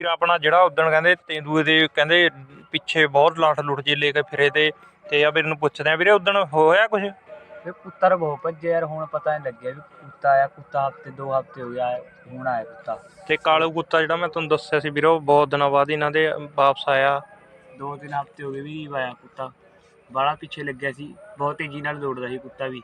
ਫਿਰ ਆਪਣਾ ਜਿਹੜਾ ਉਦਣ ਕਹਿੰਦੇ ਤੇਂਦੂਏ ਦੇ ਕਹਿੰਦੇ ਪਿੱਛੇ ਬਹੁਤ ਲਾਠ ਲੁੱਟ ਜੇ ਲੈ ਕੇ ਫਿਰੇ ਤੇ ਤੇ ਆ ਵੀਰ ਨੂੰ ਪੁੱਛਦੇ ਆ ਵੀਰੇ ਉਦਣ ਹੋਇਆ ਕੁਝ ਵੀ ਪੁੱਤਰ ਬਹੁਤ ਭੱਜੇ ਯਾਰ ਹੁਣ ਪਤਾ ਨਹੀਂ ਲੱਗਿਆ ਵੀ ਕੁੱਤਾ ਆਇਆ ਕੁੱਤਾ ਹਫ਼ਤੇ ਦੋ ਹਫ਼ਤੇ ਹੋ ਗਿਆ ਹੁਣ ਆਇਆ ਕੁੱਤਾ। ਤੇ ਕਾਲੂ ਕੁੱਤਾ ਜਿਹੜਾ ਮੈਂ ਤੁਹਾਨੂੰ ਦੱਸਿਆ ਸੀ ਵੀਰੇ ਬਹੁਤ ਦਿਨਾਂ ਬਾਅਦ ਇਹਨਾਂ ਦੇ ਵਾਪਸ ਆਇਆ। ਦੋ ਤਿੰਨ ਹਫ਼ਤੇ ਹੋ ਗਏ ਵੀ ਨਹੀਂ ਆਇਆ ਕੁੱਤਾ। ਬਾਹਲਾ ਪਿੱਛੇ ਲੱਗਿਆ ਸੀ ਬਹੁਤ ਤੇਜ਼ੀ ਨਾਲ ਦੌੜਦਾ ਸੀ ਕੁੱਤਾ ਵੀ।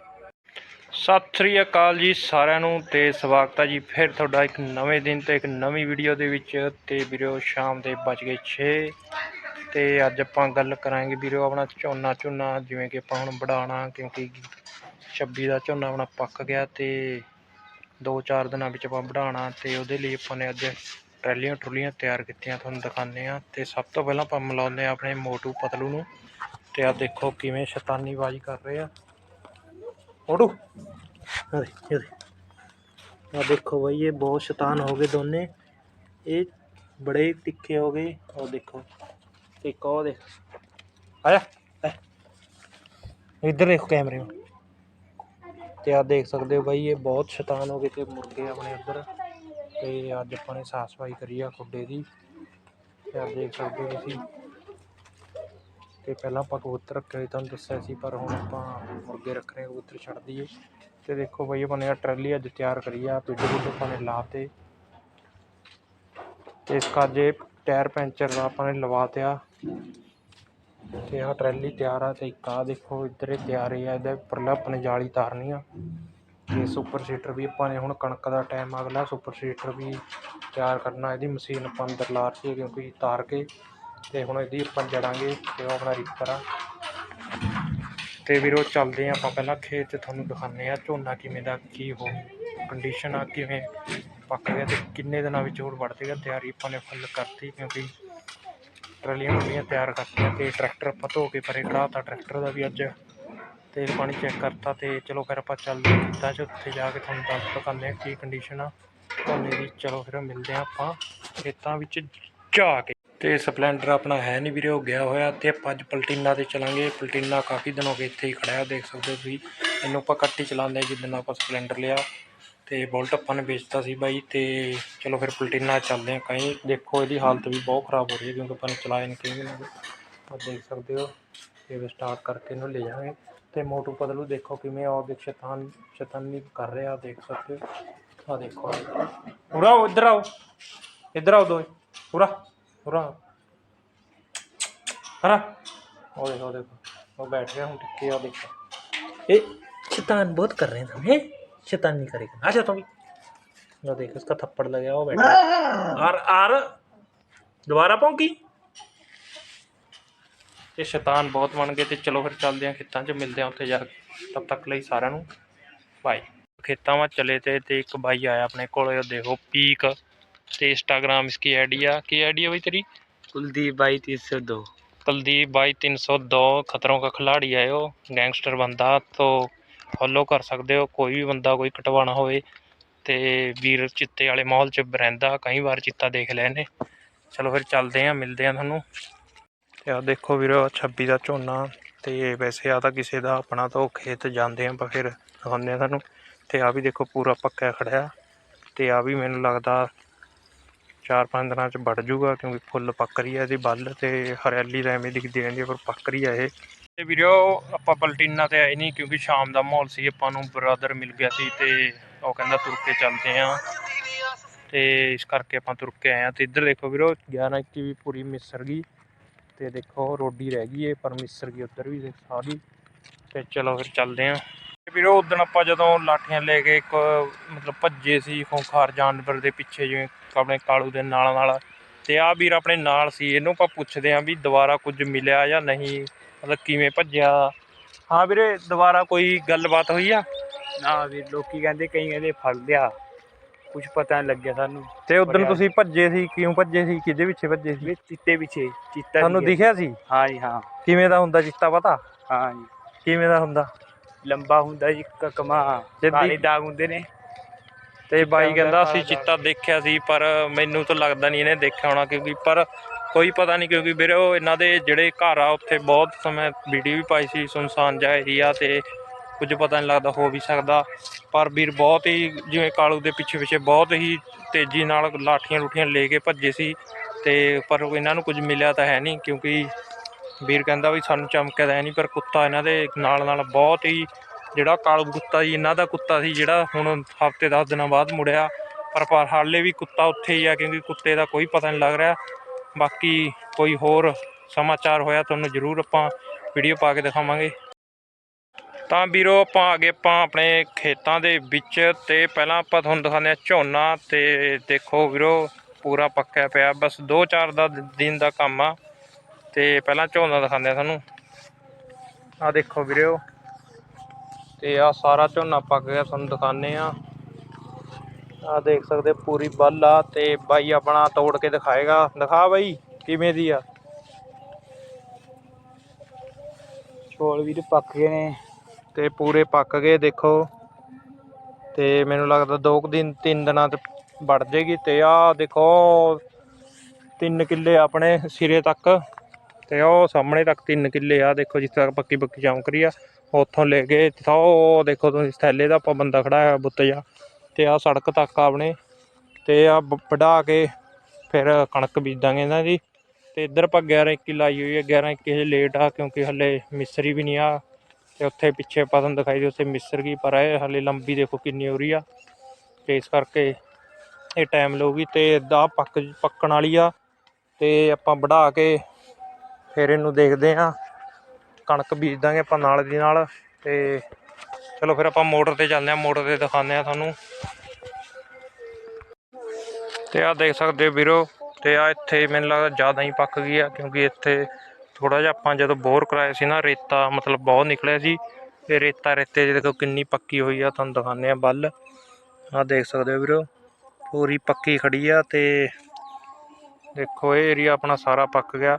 ਸਤਿ ਸ੍ਰੀ ਅਕਾਲ ਜੀ ਸਾਰਿਆਂ ਨੂੰ ਤੇ ਸਵਾਗਤ ਹੈ ਜੀ ਫਿਰ ਤੁਹਾਡਾ ਇੱਕ ਨਵੇਂ ਦਿਨ ਤੇ ਇੱਕ ਨਵੀਂ ਵੀਡੀਓ ਦੇ ਵਿੱਚ ਤੇ ਵੀਰੋ ਸ਼ਾਮ ਦੇ ਬਚ ਗਏ 6 ਤੇ ਅੱਜ ਆਪਾਂ ਗੱਲ ਕਰਾਂਗੇ ਵੀਰੋ ਆਪਣਾ ਝੋਨਾ ਝੋਨਾ ਜਿਵੇਂ ਕਿ ਆਪਾਂ ਹੁਣ ਵਢਾਉਣਾ ਕਿਉਂਕਿ 26 ਦਾ ਝੋਨਾ ਆਪਣਾ ਪੱਕ ਗਿਆ ਤੇ 2-4 ਦਿਨਾਂ ਵਿੱਚ ਆਪਾਂ ਵਢਾਉਣਾ ਤੇ ਉਹਦੇ ਲਈ ਆਪਾਂ ਨੇ ਅੱਜ ਟਰੈਲੀਆਂ ਟਰੁਲੀਆਂ ਤਿਆਰ ਕੀਤੀਆਂ ਤੁਹਾਨੂੰ ਦਿਖਾਉਂਦੇ ਆ ਤੇ ਸਭ ਤੋਂ ਪਹਿਲਾਂ ਆਪਾਂ ਮਿਲਾਉਂਦੇ ਆ ਆਪਣੇ ਮੋਟੂ ਪਤਲੂ ਨੂੰ ਤੇ ਆ ਦੇਖੋ ਕਿਵੇਂ ਸ਼ੈਤਾਨੀਬਾਜ਼ੀ ਕਰ ਰਹੇ ਆ। ਮੋਟੂ ਅਰੇ ਅਰੇ ਆ ਦੇਖੋ। ਭਾਈ ਇਹ ਬਹੁਤ ਸ਼ੈਤਾਨ ਹੋ ਗਏ ਦੋਨੇ। ਇਹ ਬੜੇ ਤਿੱਖੇ ਹੋ ਗਏ। ਉਹ ਦੇਖੋ ਤੇ ਇੱਕ ਉਹ ਦੇਖ। ਆਇਆ ਲੈ। ਇੱਧਰ ਦੇਖੋ ਕੈਮਰੇ ਨੂੰ। ਤੇ ਆ ਦੇਖ ਸਕਦੇ ਹੋ ਬਾਈ, ਇਹ ਬਹੁਤ ਸ਼ੈਤਾਨ ਹੋ ਗਏ ਤੇ ਮੁਰਗੇ ਆਪਣੇ ਉੱਧਰ। ਤੇ ਅੱਜ ਆਪਾਂ ਨੇ ਸਾਫ਼ ਸਫ਼ਾਈ ਕਰੀ ਆ ਖੁੱਡੇ ਦੀ। ਤੇ ਆ ਦੇਖ ਸਕਦੇ ਹੋ ਤੁਸੀਂ। ਤੇ ਪਹਿਲਾਂ ਆਪਾਂ ਕਬੂਤਰ ਰੱਖੇ ਹੋਏ ਤੁਹਾਨੂੰ ਦੱਸਿਆ ਸੀ, ਪਰ ਹੁਣ ਆਪਾਂ ਮੁਰਗੇ ਰੱਖਣੇ ਕਬੂਤਰ ਛੱਡ ਦਈਏ। ਤੇ ਦੇਖੋ ਬਈ, ਆਪਾਂ ਨੇ ਆਹ ਟਰਾਲੀ ਅੱਜ ਤਿਆਰ ਕਰੀ ਆ ਪਿੱਡ ਪੁੱਡ ਆਪਾਂ ਨੇ ਲਾਤੇ। ਤੇ ਇਸ ਕਾ ਟਾਇਰ ਪੈਂਚਰ ਦਾ ਆਪਾਂ ਨੇ ਲਵਾ ਤਿਆ। ਤੇ ਆਹ ਟਰਾਲੀ ਤਿਆਰ ਆ, ਤੇ ਇੱਕ ਆ ਦੇਖੋ, ਇੱਧਰ ਇਹ ਤਿਆਰ ਹੀ ਆ, ਇਹਦੇ ਉੱਪਰਲਾ ਆਪਾਂ ਨੇ ਜਾਲੀ ਤਾਰਨੀ ਆ। ਤੇ ਸੁਪਰ ਸੀਟਰ ਵੀ ਆਪਾਂ ਨੇ ਹੁਣ ਕਣਕ ਦਾ ਟਾਈਮ ਅਗਲਾ ਸੁਪਰ ਸੀਟਰ ਵੀ ਤਿਆਰ ਕਰਨਾ, ਇਹਦੀ ਮਸ਼ੀਨ ਆਪਾਂ ਅੰਦਰ ਲਾ ਰਹੀ ਕਿਉਂਕਿ ਤਾਰ ਕੇ। ਤੇ ਹੁਣ ਇਹਦੀ ਆਪਾਂ ਜੜਾਂਗੇ ਤੇ ਉਹ ਆਪਣਾ ਰੀਪਰ ਆ। ਤੇ ਵੀਰੋ ਚੱਲਦੇ ਆ ਆਪਾਂ ਪਹਿਲਾਂ ਖੇਤ 'ਚ ਤੁਹਾਨੂੰ ਦਿਖਾਉਂਦੇ ਆ ਝੋਨਾ ਕਿਵੇਂ ਦਾ ਕੀ ਹੋ ਕੰਡੀਸ਼ਨ ਆ, ਕਿਵੇਂ ਪੱਕ ਗਿਆ ਤੇ ਕਿੰਨੇ ਦਿਨਾਂ ਵਿੱਚ ਹੋਰ ਵੜ ਜਾਏਗਾ ਤਿਆਰੀ ਆਪਾਂ ਨੇ ਫੁੱਲ ਕਰਤੀ ਕਿਉਂਕਿ ਟਰਾਲੀਆਂ ਟਰਾਲੀਆਂ ਤਿਆਰ ਕਰਤੀਆਂ ਤੇ ਟਰੈਕਟਰ ਆਪਾਂ ਧੋ ਕੇ ਪਰੇ ਕਢਾਤਾ ਟਰੈਕਟਰ ਦਾ ਵੀ ਅੱਜ ਤੇਲ ਪਾਣੀ ਚੈੱਕ ਕਰਤਾ ਤੇ ਚਲੋ ਫਿਰ ਆਪਾਂ ਚੱਲਦੇ ਹਾਂ ਖੇਤਾਂ 'ਚ, ਉੱਥੇ ਜਾ ਕੇ ਤੁਹਾਨੂੰ ਦੱਸ ਦਿਖਾਉਂਦੇ ਆ ਕੀ ਕੰਡੀਸ਼ਨ ਆ। ਝੋਨੇ ਦੀ ਚਲੋ ਫਿਰ ਮਿਲਦੇ ਆ ਆਪਾਂ ਖੇਤਾਂ ਵਿੱਚ ਜਾ ਕੇ। ਤੇ ਸਪਲੈਂਡਰ ਆਪਣਾ ਹੈ ਨਹੀਂ ਵੀਰੇ, ਉਹ ਗਿਆ ਹੋਇਆ ਤੇ ਆਪਾਂ ਅੱਜ ਪਲਟੀਨਾ ਤੇ ਚਲਾਂਗੇ। ਪਲਟੀਨਾ ਕਾਫੀ ਦਿਨ ਹੋ ਗਏ ਇੱਥੇ ਹੀ ਖੜਿਆ ਦੇਖ ਸਕਦੇ ਹੋ ਤੁਸੀਂ। ਇਹਨੂੰ ਆਪਾਂ ਕੱਟ ਹੀ ਚਲਾਉਂਦੇ ਜਿੱਦਣ ਆਪਾਂ ਸਪਲੈਂਡਰ ਲਿਆ। ਤੇ ਬੋਲਟ ਆਪਾਂ ਨੇ ਵੇਚਤਾ ਸੀ ਬਾਈ ਤੇ ਚਲੋ ਫਿਰ ਪਲਟੀਨਾ ਚੱਲਦੇ ਆ ਕਈ ਦੇਖੋ ਇਹਦੀ ਹਾਲਤ ਵੀ ਬਹੁਤ ਖਰਾਬ ਹੋ ਰਹੀ ਹੈ ਕਿਉਂਕਿ ਆਪਾਂ ਨੇ ਚਲਾਇਆ ਨਹੀਂ ਕਈ ਦਿਨਾਂ ਤੋਂ ਦੇਖ ਸਕਦੇ ਹੋ, ਇਹ ਸਟਾਰਟ ਕਰਕੇ ਇਹਨੂੰ ਲੈ ਜਾਵਾਂਗੇ। ਤੇ ਮੋਟੂ ਪਤਲੂ ਦੇਖੋ ਕਿਵੇਂ ਉਹ ਦੇਖ ਸ਼ੈਤਾਨ, ਸ਼ੈਤਾਨੀ ਕਰ ਰਿਹਾ, ਦੇਖ ਸਕਦੇ ਹੋ। ਆ ਦੇਖੋ। ਉਰਾ, ਇੱਧਰ ਆਓ। ਇੱਧਰ ਆਓ ਦੋਏ ਉਰਾ। ਉਰਾ ਹਰਾ ਉਹ ਦੇਖੋ ਉਹ ਦੇਖੋ ਉਹ बैठ गया हूँ टिक्के आ देखो ये शैतान बहुत कर रहे हैं तुम हैं शैतान नहीं करेगा आ जा तुम वो देख उसका थप्पड़ लगा वो बैठा आर आर दोबारा पौंकी ਤੇ ਸ਼ੈਤਾਨ ਬਹੁਤ ਬਣ ਗਏ ਤੇ ਚਲੋ ਫਿਰ ਚੱਲਦੇ ਆਂ ਖੇਤਾਂ 'ਚ ਮਿਲਦੇ ਆਂ ਉੱਥੇ ਜਾ ਕੇ ਤਬ ਤੱਕ ਲਈ ਸਾਰਿਆਂ ਨੂੰ ਬਾਈ ਖੇਤਾਂ 'ਚ ਚਲੇ ਤੇ ਤੇ ਇੱਕ ਬਾਈ ਆਇਆ ਆਪਣੇ ਕੋਲ ਉਹ ਦੇਖੋ ਪੀਕ ਤੇ ਇੰਸਟਾਗ੍ਰਾਮ ਇਸ ਕੀ है क्या आईडी है भाई तेरी कुलदीप बाई तीन सौ ਕੁਲਦੀਪ ਬਾਈ बाई तीन सौ दो ਖਤਰੋਂ ਕਾ ਖਿਲਾੜੀ ਹੈ ਉਹ। ਗੈਂਗਸਟਰ ਬੰਦਾ ਤੋਂ ਫੋਲੋ ਕਰ ਸਕਦੇ ਹੋ। ਕੋਈ ਵੀ ਬੰਦਾ ਕੋਈ ਕਟਵਾਣਾ ਹੋਵੇ ਤੇ ਵੀਰ ਚਿੱਤੇ ਵਾਲੇ ਮਾਹੌਲ 'ਚ ਰਹਿੰਦਾ ਕਈ ਵਾਰ ਚਿੱਤਾ ਦੇਖ ਲਏ ਨੇ ਚਲੋ ਫਿਰ ਚੱਲਦੇ ਆਂ ਮਿਲਦੇ ਆਂ ਤੁਹਾਨੂੰ। ਤੇ ਆ ਦੇਖੋ ਵੀਰੋ 26 ਦਾ ਝੋਨਾ ਤੇ ਵੈਸੇ ਆ ਤਾਂ ਕਿਸੇ ਦਾ ਆਪਣਾ ਤਾਂ ਖੇਤ ਜਾਂਦੇ ਆਂ ਪਰ ਫਿਰ ਦਿਖਾਉਂਦੇ ਆ ਤੁਹਾਨੂੰ। ਤੇ ਆ ਵੀ ਦੇਖੋ ਪੂਰਾ ਪੱਕਾ ਖੜਿਆ। ਤੇ ਆ ਵੀ ਮੈਨੂੰ ਲੱਗਦਾ ਚਾਰ ਪੰਜ ਦਿਨਾਂ ਚ ਵੱਢ ਜੂਗਾ ਕਿਉਂਕਿ ਫੁੱਲ ਪੱਕ ਰਹੀ ਹੈ ਇਹਦੀ ਬੱਲ ਤੇ ਹਰਿਆਲੀ ਤਾਂ ਐਵੇਂ ਦਿਖਦੀ ਰਹਿੰਦੀ ਹੈ ਪਰ ਪੱਕ ਰਹੀ ਹੈ ਇਹ। ਤੇ ਵੀਰੋ, ਆਪਾਂ ਪਲਟੀਨਾ ਤੇ ਆਏ ਨਹੀਂ ਕਿਉਂਕਿ ਸ਼ਾਮ ਦਾ ਮਾਹੌਲ ਸੀ, ਆਪਾਂ ਨੂੰ ਬ੍ਰਦਰ ਮਿਲ ਗਿਆ ਸੀ ਤੇ ਉਹ ਕਹਿੰਦਾ ਤੁਰ ਕੇ ਚੱਲਦੇ ਆ ਤੇ ਇਸ ਕਰਕੇ ਆਪਾਂ ਤੁਰ ਕੇ ਆਏ ਆ ਤੇ ਇੱਧਰ ਦੇਖੋ ਵੀਰੋ 11 ਇੱਕੀ ਵੀ ਪੂਰੀ ਮਿਸਰ ਗਈ। ਤੇ ਦੇਖੋ ਰੋਡੀ ਰਹਿ ਗਈ ਏ ਪਰ ਮਿਸਰ ਗਈ ਉੱਧਰ ਵੀ ਸਾਰੀ। ਤੇ ਚਲੋ ਫਿਰ ਚੱਲਦੇ ਆ ਵੀਰੋ ਉਦੋਂ ਆਪਾਂ ਜਦੋਂ ਲਾਠੀਆਂ ਲੈ ਕੇ ਇੱਕ ਮਤਲਬ ਭੱਜੇ ਸੀ ਖੋਖਾਰ ਜਾਨਵਰ ਦੇ ਪਿੱਛੇ ਜਿਵੇਂ ਆਪਣੇ ਕਾਲੂ ਦੇ ਨਾਲ ਨਾਲ। ਤੇ ਆ ਵੀਰ ਆਪਣੇ ਨਾਲ ਸੀ ਇਹਨੂੰ ਆਪਾਂ ਪੁੱਛਦੇ ਆਂ ਵੀ ਦੁਬਾਰਾ ਕੁਝ ਮਿਲਿਆ ਜਾਂ ਨਹੀਂ ਮਤਲਬ ਕਿਵੇਂ ਭੱਜਿਆ। ਹਾਂ ਵੀਰੇ ਦੁਬਾਰਾ ਕੋਈ ਗੱਲਬਾਤ ਹੋਈ ਆ? ਨਾ ਵੀ ਲੋਕੀ ਕਹਿੰਦੇ ਕਈ ਕਹਿੰਦੇ ਫੜ ਲਿਆ। ਕੁਝ ਪਤਾ ਨਹੀਂ ਲੱਗਿਆ ਸਾਨੂੰ। ਤੇ ਉਦੋਂ। ਤੁਸੀਂ ਭੱਜੇ ਸੀ ਕਿਉਂ ਭੱਜੇ ਸੀ? ਕਿਹਦੇ ਪਿੱਛੇ ਭੱਜੇ ਸੀ? ਵੀ ਚਿੱਤੇ ਪਿੱਛੇ ਚਿੱਤਾ ਤੁਹਾਨੂੰ ਦਿਖਿਆ ਸੀ? ਹਾਂ ਜੀ ਹਾਂ। ਕਿਵੇਂ ਦਾ ਹੁੰਦਾ ਚਿੱਤਾ ਪਤਾ? ਹਾਂ ਜੀ। ਕਿਵੇਂ ਦਾ ਹੁੰਦਾ? ਲੰਬਾ ਹੁੰਦਾ ਜੀ ਕਕਮਾ ਕਾਲੇ ਦਾਗ ਹੁੰਦੇ ਨੇ। ਤੇ ਬਾਈ ਹੁੰਦਾ ਕਹਿੰਦਾ ਅਸੀਂ। ਚਿੱਤਾ ਦੇਖਿਆ ਸੀ ਪਰ ਮੈਨੂੰ ਤਾਂ ਲੱਗਦਾ ਨਹੀਂ ਇਹਨੇ ਦੇਖਿਆ ਹੋਣਾ ਕਿਉਂਕਿ ਪਰ ਕੋਈ ਪਤਾ ਨਹੀਂ ਕਿਉਂਕਿ ਵੀਰੇ ਉਹ ਇਹਨਾਂ ਦੇ ਜਿਹੜੇ ਘਰ ਆ ਉੱਥੇ ਬਹੁਤ ਸਮੇਂ ਵੀਡੀਓ ਵੀ ਪਾਈ ਸੀ ਸੁਨਸਾਨ ਜਿਹਾ ਏਰੀਆ ਤੇ ਕੁਝ ਪਤਾ ਨਹੀਂ ਲੱਗਦਾ ਹੋ ਵੀ ਸਕਦਾ। ਪਰ ਵੀਰ ਬਹੁਤ ਹੀ ਜਿਵੇਂ ਕਾਲੂ ਦੇ ਪਿੱਛੇ ਪਿੱਛੇ ਬਹੁਤ ਹੀ ਤੇਜ਼ੀ ਨਾਲ ਲਾਠੀਆਂ ਲੁੱਠੀਆਂ ਲੈ ਕੇ ਭੱਜੇ ਸੀ। ਤੇ ਪਰ ਇਹਨਾਂ ਨੂੰ ਕੁਝ ਮਿਲਿਆ ਤਾਂ ਹੈ ਨਹੀਂ ਕਿਉਂਕਿ ਵੀਰ ਕਹਿੰਦਾ ਵੀ ਸਾਨੂੰ ਚਮਕਿਆ ਤਾਂ ਹੈ ਨਹੀਂ, ਪਰ ਕੁੱਤਾ ਇਹਨਾਂ ਦੇ ਨਾਲ ਨਾਲ ਬਹੁਤ ਹੀ ਜਿਹੜਾ ਕਾਲੂ ਕੁੱਤਾ ਜੀ, ਇਹਨਾਂ ਦਾ ਕੁੱਤਾ ਸੀ ਜਿਹੜਾ ਹੁਣ ਹਫ਼ਤੇ 10 ਦਿਨਾਂ ਬਾਅਦ ਮੁੜਿਆ। ਪਰ ਪਰ ਹਾਲੇ ਵੀ ਕੁੱਤਾ ਉੱਥੇ ਹੀ ਆ, ਕਿਉਂਕਿ ਕੁੱਤੇ ਦਾ ਕੋਈ ਪਤਾ ਨਹੀਂ ਲੱਗ ਰਿਹਾ। ਬਾਕੀ ਕੋਈ ਹੋਰ ਸਮਾਚਾਰ ਹੋਇਆ ਤੁਹਾਨੂੰ ਜ਼ਰੂਰ ਆਪਾਂ ਵੀਡੀਓ ਪਾ ਕੇ ਦਿਖਾਵਾਂਗੇ। ਤਾਂ ਵੀਰੋ, ਆਪਾਂ ਆ ਗਏ ਆਪਾਂ ਆਪਣੇ ਖੇਤਾਂ ਦੇ ਵਿੱਚ ਤੇ ਪਹਿਲਾਂ ਆਪਾਂ ਤੁਹਾਨੂੰ ਦਿਖਾਉਂਦੇ ਆ ਝੋਨਾ ਤੇ ਦੇਖੋ ਵੀਰੋ, ਪੂਰਾ ਪੱਕਿਆ ਪਿਆ। ਬਸ 2-4 ਦਾ ਦਿਨ ਦਾ ਕੰਮ ਆ। ਤੇ ਪਹਿਲਾਂ ਝੋਨਾ ਦਿਖਾਉਂਦੇ ਆ ਤੁਹਾਨੂੰ। ਆ ਦੇਖੋ ਵੀਰੋ ਤੇ ਆ ਸਾਰਾ ਝੋਨਾ ਪੱਕ ਗਿਆ ਤੁਹਾਨੂੰ ਦਿਖਾਉਂਦੇ ਆ। ਆ ਦੇਖ ਸਕਦੇ ਪੂਰੀ ਬੱਲ ਆ ਤੇ ਬਾਈ ਆਪਣਾ ਤੋੜ ਕੇ ਦਿਖਾਏਗਾ। ਦਿਖਾ ਬਾਈ ਕਿਵੇਂ ਦੀ ਆ? ਚੌਲ ਵੀਰ ਪੱਕ ਗਏ ਨੇ। ਤੇ ਪੂਰੇ ਪੱਕ ਗਏ ਦੇਖੋ। ਤੇ ਮੈਨੂੰ ਲੱਗਦਾ ਦੋ ਕੁ ਦਿਨ ਤਿੰਨ ਦਿਨਾਂ ਤੇ ਵੜ ਜੇਗੀ। ਤੇ ਆਹ ਦੇਖੋ ਤਿੰਨ ਕਿੱਲੇ ਆਪਣੇ ਸਿਰੇ ਤੱਕ। ਤੇ ਉਹ ਸਾਹਮਣੇ ਤੱਕ ਤਿੰਨ ਕਿੱਲੇ ਆ, ਦੇਖੋ ਜਿੱਥੇ ਤੱਕ ਪੱਕੀ ਪੱਕੀ ਚਮਕ ਰਹੀ ਆ, ਉੱਥੋਂ ਲੈ ਕੇ ਉਹ ਦੇਖੋ ਤੁਸੀਂ ਥੈਲੇ ਦਾ ਆਪਾਂ ਬੰਦਾ ਖੜਾ ਹੈ ਬੁੱਤ ਜਾ ਤੇ ਆ ਸੜਕ ਤੱਕ ਆ ਆਪਣੇ ਤੇ ਆ ਵਢਾ ਕੇ ਫਿਰ ਕਣਕ ਬੀਜਾਂਗੇ ਇਹਨਾਂ ਦੀ ਤੇ ਇੱਧਰ ਆਪਾਂ 11 21 ਲਾਈ ਹੋਈ ਹੈ 11 21 ਹਜੇ ਲੇਟ ਆ ਕਿਉਂਕਿ ਹਲੇ ਮਿਸਰੀ ਵੀ ਨਹੀਂ ਆ ਤੇ ਉੱਥੇ ਪਿੱਛੇ ਪਤਨ ਦਿਖਾਈ ਦੇ ਉੱਥੇ ਮਿਸਰ ਗਈ ਪਰ ਇਹ ਹਲੇ ਲੰਬੀ ਦੇਖੋ ਕਿੰਨੀ ਹੋ ਰਹੀ ਆ ਤੇ ਇਸ ਕਰਕੇ ਇਹ ਟਾਈਮ ਲਊਗੀ ਤੇ ਦਾ ਪੱਕ, ਪੱਕਣ ਵਾਲੀ ਆ ਤੇ ਆਪਾਂ ਵਢਾ ਕੇ ਫਿਰ ਇਹਨੂੰ ਦੇਖਦੇ ਆ ਕਣਕ ਬੀਜ ਦਾਂਗੇ ਆਪਾਂ ਨਾਲ ਦੀ ਨਾਲ। ਤੇ ਚਲੋ ਫਿਰ ਆਪਾਂ ਮੋਟਰ ਤੇ ਚੱਲਦੇ ਆ ਮੋਟਰ ਤੇ ਦਿਖਾਉਂਦੇ ਆ ਤੁਹਾਨੂੰ। ਤੇ ਆ ਦੇਖ ਸਕਦੇ ਹੋ ਵੀਰੋ, ਤੇ ਆ ਇੱਥੇ ਮੈਨੂੰ ਲੱਗਦਾ ਜ਼ਿਆਦਾ ਹੀ ਪੱਕ ਗਈ ਆ, ਕਿਉਂਕਿ ਇੱਥੇ ਥੋੜਾ ਜਿਹਾ ਆਪਾਂ ਜਦੋਂ ਬੋਰ ਕਰਾਇਆ ਸੀ ਨਾ, ਰੇਤਾ ਮਤਲਬ ਬਹੁਤ ਨਿਕਲਿਆ ਸੀ। ਤੇ ਰੇਤਾ ਰੇਤੇ 'ਚ ਦੇਖੋ ਕਿੰਨੀ ਪੱਕੀ ਹੋਈ ਆ, ਤੁਹਾਨੂੰ ਦਿਖਾਉਂਦੇ ਆ ਬੱਲ ਆ ਦੇਖ ਸਕਦੇ ਹੋ ਵੀਰੋ, ਪੂਰੀ ਪੱਕੀ ਖੜੀ ਆ ਤੇ ਦੇਖੋ, ਇਹ ਏਰੀਆ ਆਪਣਾ ਸਾਰਾ ਪੱਕ ਗਿਆ।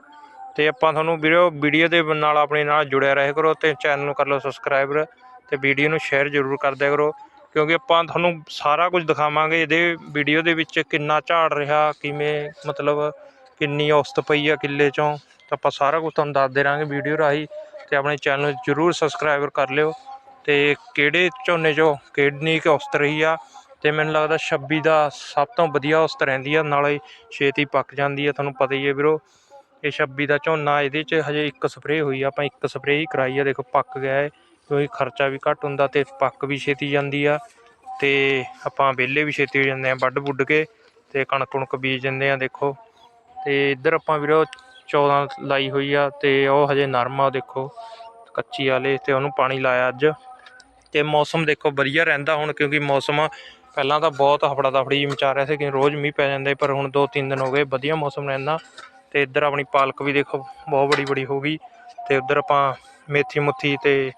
ਤੇ ਆਪਾਂ ਤੁਹਾਨੂੰ ਵੀਡੀਓ ਵੀਡੀਓ ਦੇ ਨਾਲ ਆਪਣੇ ਨਾਲ ਜੁੜਿਆ ਰਹੇ ਕਰੋ ਤੇ ਚੈਨਲ ਨੂੰ ਕਰ ਲਓ ਸਬਸਕ੍ਰਾਈਬਰ ਤੇ ਵੀਡੀਓ ਨੂੰ ਸ਼ੇਅਰ ਜ਼ਰੂਰ ਕਰ ਦਿਆ ਕਰੋ, ਕਿਉਂਕਿ ਆਪਾਂ ਤੁਹਾਨੂੰ ਸਾਰਾ ਕੁਝ ਦਿਖਾਵਾਂਗੇ ਇਹਦੇ ਵੀਡੀਓ ਦੇ ਵਿੱਚ ਕਿੰਨਾ ਝਾੜ ਰਿਹਾ, ਕਿਵੇਂ ਮਤਲਬ ਕਿੰਨੀ ਔਸਤ ਪਈ ਆ ਕਿੱਲੇ ਚੋਂ, ਤਾਂ ਆਪਾਂ ਸਾਰਾ ਕੁਝ ਤੁਹਾਨੂੰ ਦੱਸਦੇ ਰਹਾਂਗੇ ਵੀਡੀਓ ਰਾਹੀਂ ਤੇ ਆਪਣੇ ਚੈਨਲ ਨੂੰ ਜ਼ਰੂਰ ਸਬਸਕ੍ਰਾਈਬਰ ਕਰ ਲਿਓ ਤੇ ਕਿਹੜੇ ਝੋਨੇ 'ਚੋਂ ਕਿੰਨੀ ਕੁ ਔਸਤ ਰਹੀ ਆ ਤੇ ਮੈਨੂੰ ਲੱਗਦਾ 26 ਦਾ ਸਭ ਤੋਂ ਵਧੀਆ ਔਸਤ ਰਹਿੰਦੀ ਆ, ਨਾਲੇ ਛੇਤੀ ਪੱਕ ਜਾਂਦੀ ਆ, ਤੁਹਾਨੂੰ ਪਤਾ ਹੀ ਹੈ ਵੀਰੋ। ਇਹ 26 ਦਾ ਝੋਨਾ, ਇਹਦੇ 'ਚ ਹਜੇ ਇੱਕ ਸਪਰੇਅ ਹੋਈ ਆ, ਆਪਾਂ ਇੱਕ ਸਪਰੇਅ ਹੀ ਕਰਾਈ ਆ, ਦੇਖੋ ਪੱਕ ਗਿਆ ਹੈ ਕਿਉਂਕਿ ਖਰਚਾ ਵੀ ਘੱਟ ਹੁੰਦਾ ਤੇ ਪੱਕ ਵੀ ਛੇਤੀ ਜਾਂਦੀ ਆ ਤੇ ਆਪਾਂ ਵਿਹਲੇ ਵੀ ਛੇਤੀ ਹੋ ਜਾਂਦੇ ਆ, ਵੱਢ ਵੁੱਢ ਕੇ ਤੇ ਕਣਕ ਕੁਣਕ ਬੀਜ ਦਿੰਦੇ ਆ, ਦੇਖੋ। ਤੇ ਇੱਧਰ ਆਪਾਂ ਵੀਰੋ 14 ਲਾਈ ਹੋਈ ਆ ਤੇ ਉਹ ਹਜੇ ਨਰਮ ਆ, ਦੇਖੋ, ਕੱਚੀ ਵਾਲੇ ਤੇ ਉਹਨੂੰ ਪਾਣੀ ਲਾਇਆ ਅੱਜ। ਤੇ ਮੌਸਮ ਦੇਖੋ ਵਧੀਆ ਰਹਿੰਦਾ ਹੁਣ, ਕਿਉਂਕਿ ਮੌਸਮ ਪਹਿਲਾਂ ਤਾਂ ਬਹੁਤ ਹਫੜਾ ਦਫੜੀ ਮਚਾ ਰਿਹਾ ਸੀ ਕਿ ਰੋਜ਼ ਮੀਂਹ ਪੈ ਜਾਂਦਾ ਪਰ ਹੁਣ 2-3 ਦਿਨ ਹੋ ਗਏ, ਵਧੀਆ ਮੌਸਮ ਰਹਿੰਦਾ। ਤੇ ਇੱਧਰ ਆਪਣੀ ਪਾਲਕ ਵੀ ਦੇਖੋ, ਬਹੁਤ ਬੜੀ ਬੜੀ ਹੋ ਗਈ। ਤੇ ਉੱਧਰ ਆਪਾਂ ਮੇਥੀ ਮੁੱਥੀ ਤੇ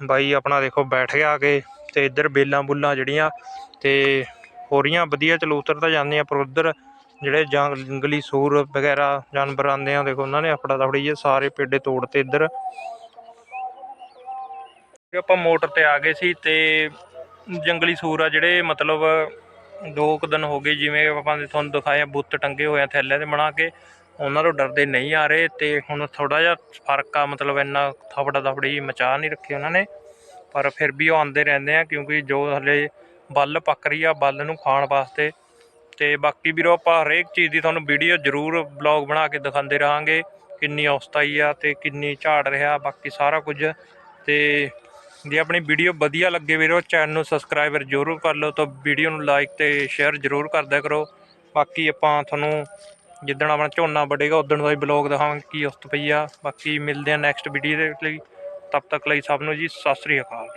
ਬਾਈ ਆਪਣਾ ਦੇਖੋ ਬੈਠ ਗਿਆ ਆ ਕੇ, ਤੇ ਇੱਧਰ ਬੇਲਾਂ ਬੁੱਲਾਂ ਜਿਹੜੀਆਂ ਤੇ ਹੋ ਰਹੀਆਂ ਵਧੀਆ ਚਲੋ ਉਤਰ ਤਾਂ ਜਾਂਦੇ ਆ ਪਰ ਉੱਧਰ ਜਿਹੜੇ ਜੰਗਲੀ ਸੂਰ ਵਗੈਰਾ ਜਾਨਵਰ ਆਉਂਦੇ ਆ ਦੇਖੋ ਉਹਨਾਂ ਨੇ ਆਪਣਾ ਦਫੜੀ ਇਹ ਸਾਰੇ ਪੇਡੇ ਤੋੜਤੇ ਇੱਧਰ। ਆਪਾਂ ਮੋਟਰ ਤੇ ਆ ਗਏ ਸੀ ਤੇ ਜੰਗਲੀ ਸੂਰ ਆ ਜਿਹੜੇ ਮਤਲਬ ਦੋ ਕੁ ਦਿਨ ਹੋ ਗਏ, ਜਿਵੇਂ ਆਪਾਂ ਤੁਹਾਨੂੰ ਦਿਖਾਇਆ ਬੁੱਤ ਟੰਗੇ ਹੋਏ ਆ ਥੈਲੇ ਤੇ ਬਣਾ ਕੇ। ਉਹਨਾਂ ਤੋਂ ਡਰਦੇ ਨਹੀਂ ਆ ਰਹੇ ਅਤੇ ਹੁਣ ਥੋੜ੍ਹਾ ਜਿਹਾ ਫ਼ਰਕ ਆ, ਮਤਲਬ ਇੰਨਾ ਥਪੜਾ ਥਪੜੀ ਮਚਾ ਨਹੀਂ ਰੱਖੀ ਉਹਨਾਂ ਨੇ। ਪਰ ਫਿਰ ਵੀ ਉਹ ਆਉਂਦੇ ਰਹਿੰਦੇ ਆ ਕਿਉਂਕਿ ਜੋ ਹਲੇ ਬੱਲ ਪੱਕ ਰਹੀ ਆ ਬੱਲ ਨੂੰ ਖਾਣ ਵਾਸਤੇ। ਅਤੇ ਬਾਕੀ ਵੀਰੋ ਆਪਾਂ ਹਰੇਕ ਚੀਜ਼ ਦੀ ਤੁਹਾਨੂੰ ਵੀਡੀਓ ਜ਼ਰੂਰ ਬਲੌਗ ਬਣਾ ਕੇ ਦਿਖਾਉਂਦੇ ਰਹਾਂਗੇ, ਕਿੰਨੀ ਔਸਤ ਆਈ ਆ ਅਤੇ ਕਿੰਨੀ ਝਾੜ ਰਿਹਾ, ਬਾਕੀ ਸਾਰਾ ਕੁਝ। ਅਤੇ ਜੇ ਆਪਣੀ ਵੀਡੀਓ ਵਧੀਆ ਲੱਗੇ ਵੀਰੋ, ਚੈਨਲ ਨੂੰ ਸਬਸਕ੍ਰਾਈਬਰ ਜ਼ਰੂਰ ਕਰ ਲਓ, ਤਾਂ ਵੀਡੀਓ ਨੂੰ ਲਾਈਕ ਅਤੇ ਸ਼ੇਅਰ ਜ਼ਰੂਰ ਕਰ ਕਰੋ। ਬਾਕੀ ਆਪਾਂ ਤੁਹਾਨੂੰ ਜਿੱਦਣ ਆਪਣਾ ਝੋਨਾ ਵੱਢੇਗਾ ਉਦਣ ਦਾ ਹੀ ਬਲੌਗ ਦਿਖਾਵਾਂਗੇ ਕੀ ਔਸਤ ਪਈ ਆ ਬਾਕੀ ਮਿਲਦੇ ਆ ਨੈਕਸਟ ਵੀਡੀਓ ਦੇ ਲਈ। ਤਬ ਤੱਕ ਲਈ ਸਭ ਨੂੰ ਜੀ, ਸਤਿ ਸ੍ਰੀ ਅਕਾਲ।